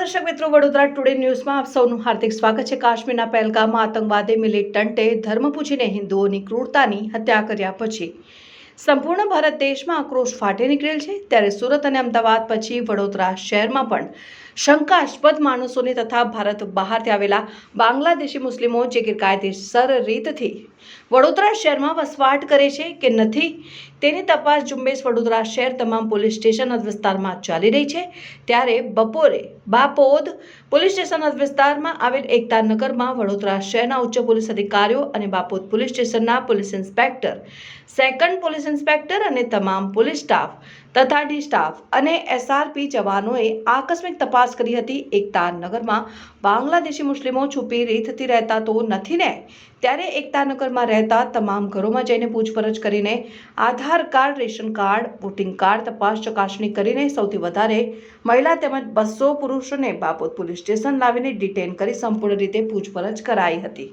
દર્શક મિત્રો. વડોદરા ટુડે ન્યૂઝમાં આપ સૌનું હાર્દિક સ્વાગત છે. કાશ્મીરના પહેલગામમાં આતંકવાદી મિલિટન્ટે ધર્મ પૂછીને હિન્દુઓની ક્રૂરતાની હત્યા કર્યા પછી. સંપૂર્ણ ભારત દેશમાં આક્રોશ ફાટી નીકળેલ છે ત્યારે સુરત અને અમદાવાદ પછી વડોદરા શહેરમાં પણ શંકાસ્પદ માણસોને તથા ભારત બહારથી આવેલા બાંગ્લાદેશી મુસ્લિમો જે ગેરકાયદેસર રીતથી વડોદરા શહેરમાં વસવાટ કરે છે કે નથી તેની તપાસ ઝુંબેશ વડોદરા શહેર તમામ પોલીસ સ્ટેશન વિસ્તારમાં ચાલી રહી છે. ત્યારે બપોરે બાપોદ પોલીસ સ્ટેશન વિસ્તારમાં આવેલ એકતા નગરમાં વડોદરા શહેરના ઉચ્ચ પોલીસ અધિકારીઓ અને બાપોદ પોલીસ સ્ટેશનના police inspector, second police inspector અને તમામ પોલીસ સ્ટાફ તથા ડી સ્ટાફ અને એસઆરપી જવાનોએ આકસ્મિક તપાસ કરી હતી. એકતાનગરમાં બાંગ્લાદેશી મુસ્લિમો છુપી રીતથી રહેતા તો નથી ને? ત્યારે એકતાનગરમાં રહેતા તમામ ઘરોમાં જઈને પૂછપરછ કરીને Aadhaar card, ration card, voting card, તપાસ ચકાસણી કરીને સૌથી વધારે મહિલા તેમજ બસો પુરુષોને બાપોદ પોલીસ સ્ટેશન લાવીને ડિટેન કરી સંપૂર્ણ રીતે પૂછપરછ કરાઈ હતી.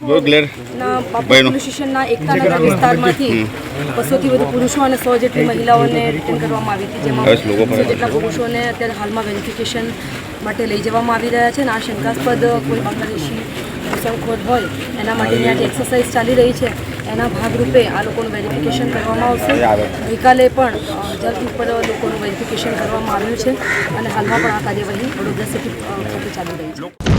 પોલીસ સ્ટેશનના એકતાનગર વિસ્તારમાંથી બસોથી વધુ પુરુષો અને સો જેટલી મહિલાઓને રિટર્ન કરવામાં આવી હતી જેમાં જેટલા પુરુષોને અત્યારે હાલમાં વેરિફિકેશન માટે લઈ જવામાં આવી રહ્યા છે અને આ શંકાસ્પદ કોઈ બાંગ્લાદેશી ઘૂસણખોર હોય એના માટેની આજે જે એક્સરસાઇઝ ચાલી રહી છે એના ભાગરૂપે આ લોકોનું વેરિફિકેશન કરવામાં આવશે. ગઈકાલે પણ જલ્દી ઉપર લોકોનું વેરિફિકેશન કરવામાં આવ્યું છે અને હાલમાં પણ આ કાર્યવાહી વડોદરા સિટી ખાતે ચાલી રહી છે.